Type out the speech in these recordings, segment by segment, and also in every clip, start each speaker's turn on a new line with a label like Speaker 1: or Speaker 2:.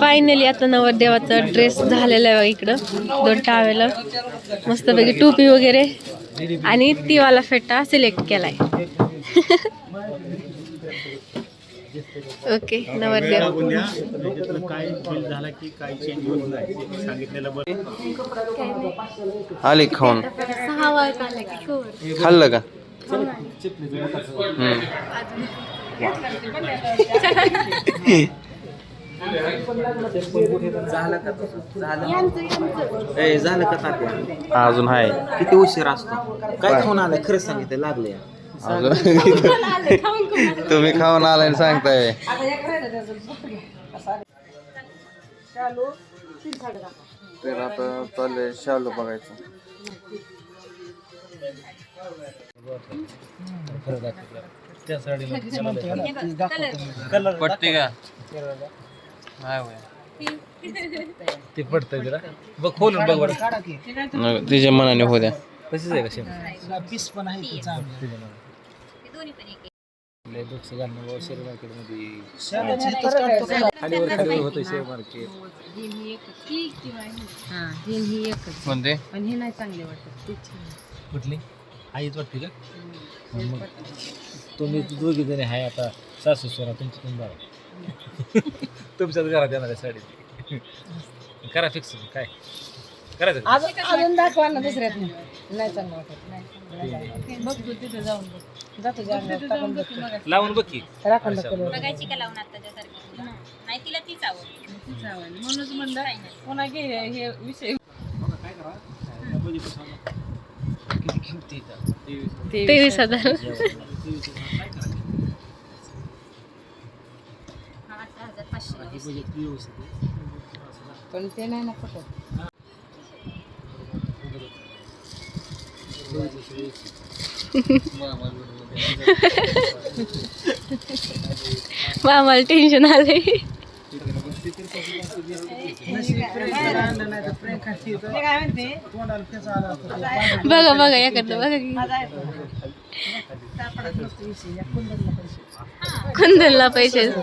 Speaker 1: Finally आता नवरदेवाचा dress झालेला आहे बघा इकडं. दोन टावेला मस्तपैकी टोपी वगैरे. आणि तिवाला फेटा सिलेक्ट केलाय. ओके नवरदेव.
Speaker 2: काय फील झाला की नाही
Speaker 3: खाल्लं का
Speaker 4: ए झालं का तात्या
Speaker 3: अजून आहे
Speaker 4: किती उशीर असतो? काय खाऊन आलाय? खरं सांगितलं लागले
Speaker 3: अजून तुम्ही खाऊन आलाय आणि सांगताय. तर आता चाललंय शालू बघायचं. पटते का
Speaker 2: ते पडतंय जरा. बघ खोलून बघ बरं.
Speaker 3: तिच्या मनाने हो द्या.
Speaker 2: तशीच आहे का पीस पण आहे शेअर मार्केटमध्ये. होतं शेअर मार्केट.
Speaker 3: कोणते?
Speaker 1: पण हे नाही चांगले वाटत.
Speaker 2: कुठली? आईच वाटते का? मग तुम्ही दोघी जणी आहे आता सासू सोना तुमची तुम्ही बघा तुमच्याच घरात येणार आहे साडी. करा फिक्स काय? करायचं का?
Speaker 5: अजून दाखवा ना दुसऱ्यात नाही चांगलं वाटत. नाही बघ तू तिथे जाऊन बघ. जातो जाऊन टाकून बघ
Speaker 2: लावून बघ की.
Speaker 5: राखून बघ कलर.
Speaker 6: बघायची का लावून आता त्याच्यासारखी नाही तिला तीच आवड.
Speaker 5: म्हणूनच म्हणलं पुन्हा घे हे विषय.
Speaker 2: तेवीस
Speaker 1: हजार
Speaker 6: हा अठरा हजार पाचशे
Speaker 2: हे बजेट व्यवस्थित आहे.
Speaker 5: पण ते नाही ना कुठं
Speaker 1: मामाला टेन्शन आलंय. बघा बघा याकडलं बघा की. कुंदनला पैसे.
Speaker 5: खड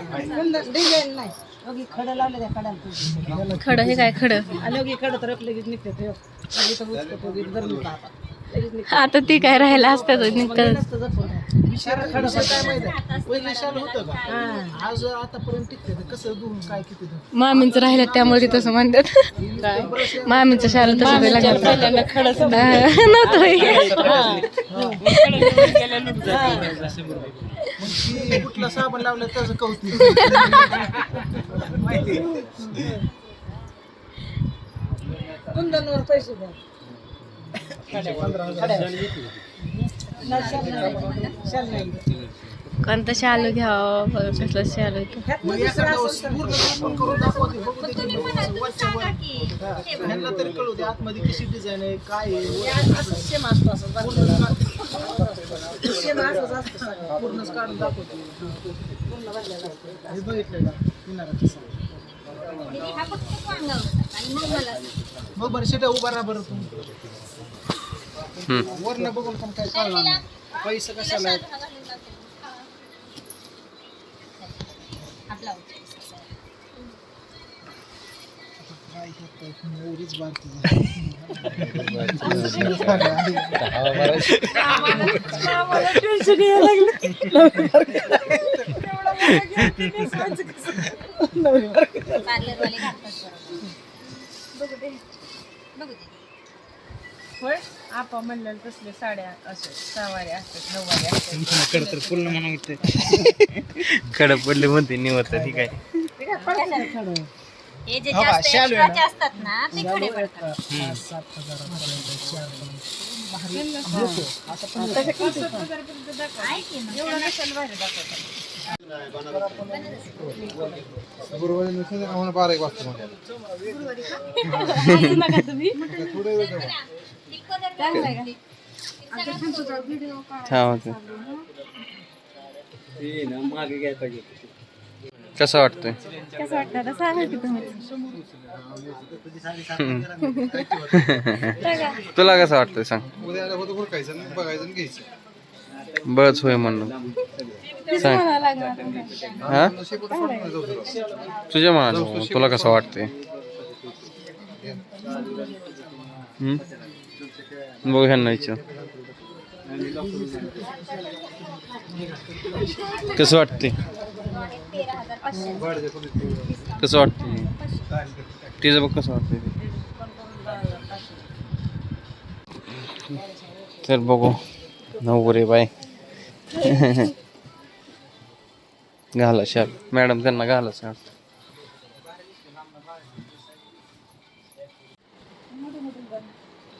Speaker 1: खडं हे काय खडं?
Speaker 5: खडं निघते आता
Speaker 1: आता ती काय राहायला असतात निघतात.
Speaker 7: खडं काय माहिती पहिले शाल होतं का? आज आतापर्यंत टिकते ते कसं दुरून काय किती दुरून?
Speaker 1: मामींचं राहिलं त्यामुळे ते तसं म्हणतात. मामींचं शाल तसं ते लागलं नव्हतं हे.
Speaker 7: कुठला साबण लावलं कौतुक. माहिती
Speaker 5: कुंदनवर पैसे द्या. शाल नाही
Speaker 1: कोणतं शालू घ्यावं बघा कसलं शालू
Speaker 7: मग बरं शेटा उभा राहा बरं तुम्ही. वरनं बघून पण काय कळणार नाही. पैसे कशाला आहेत?
Speaker 6: हा पार्लरवाले घालतात बरोबर. बघू दे. बघू दे.
Speaker 5: होय? आपा म्हणलं तसले साड्या असं सहावारी असतात नऊवारी असतात.
Speaker 4: कडे तर पूर्ण म्हणून
Speaker 3: कडे पडले म्हणते निवत ठीक आहे
Speaker 5: ते काय पडलं खडं
Speaker 6: हे जे जास्त एक्स्ट्राचे असतात ना ते खडे पडतात. आहे की मग.
Speaker 5: एवढं नसेल भारी दाखवतात
Speaker 3: छान होते कसं वाटतंय?
Speaker 1: कसं वाटतं आता सांगा की तुम्ही।
Speaker 3: तुला कसं वाटतंय सांग। बळच होय म्हणून। सांग। हा? तुझ्या मनानं तुला कसं वाटतंय? बघू ह्यांना विचार कसं वाटते कसं वाटते तिचं बघ कसं वाटतंय. तर बघू. नऊ रे बाय घाला शाल. मॅडम त्यांना घाला शाल.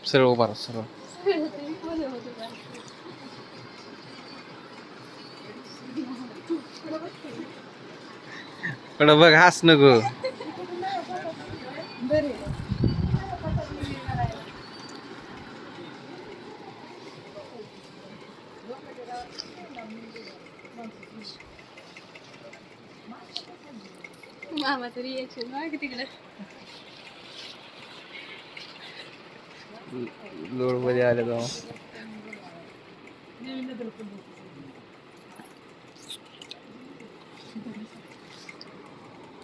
Speaker 3: सरळ उभा राहा, सरळ. बघ हास नको.
Speaker 6: मामा तरी यायचे ना तिकडे.
Speaker 3: लोडमध्ये आले जाऊ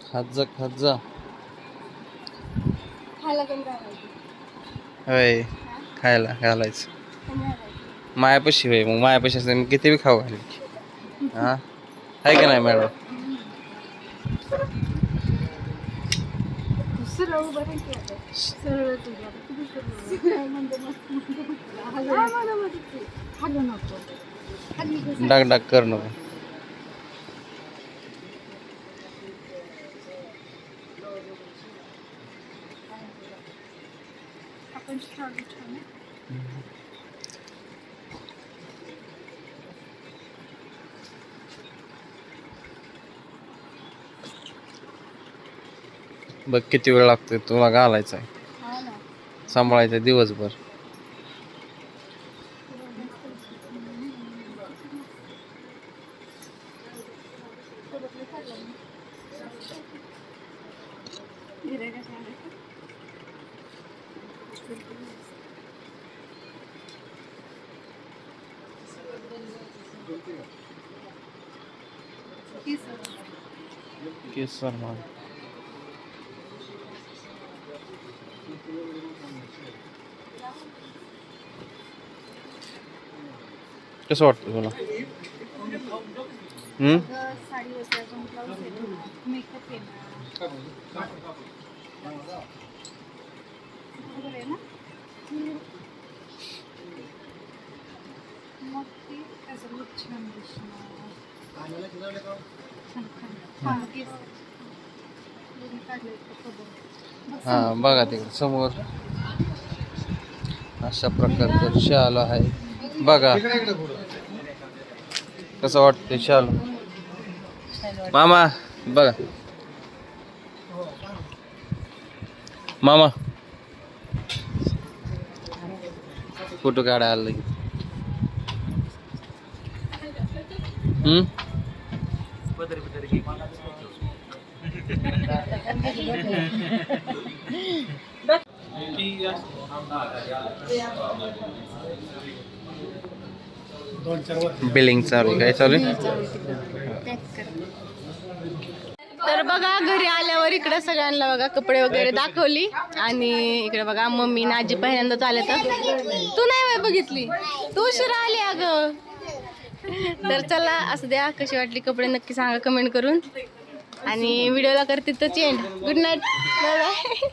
Speaker 3: खात जा खात जा. होय खायला घालायचं. मायापाशी होय मग मायापाशी असते मी किती बी खाऊ घालेल हा? आहे का नाही मॅडम?
Speaker 6: सरळ
Speaker 3: डाक डाक कर नको. बघ किती वेळ लागतोय तुला घालायचा आहे. सांभाळायचं दिवसभर.
Speaker 6: धीरे कसं
Speaker 3: केसर माल. कसं वाटतं तुला
Speaker 6: साडी मेकअप बरोबर मग ते छान छान हा बघा
Speaker 3: तिकडे समोर. अशा प्रकारचं शाल आहे. बघा. कसं वाटतं शाल? मामा बघा. मामा. फोटो काढायला आलं हम्म? बिलिंग चालू आहे. काय चालू
Speaker 1: तर बघा घरी आल्यावर इकडे सगळ्यांना बघा कपडे वगैरे दाखवली. आणि इकडे बघा मम्मी नाजी आजी पहिल्यांदाच आले तर तू नाही वय बघितली? तू उशिरा आली अगं. तर चला असं द्या कशी वाटली कपडे नक्की सांगा कमेंट करून. आणि व्हिडिओला करते तर चेंड गुड नाईट बाय बाय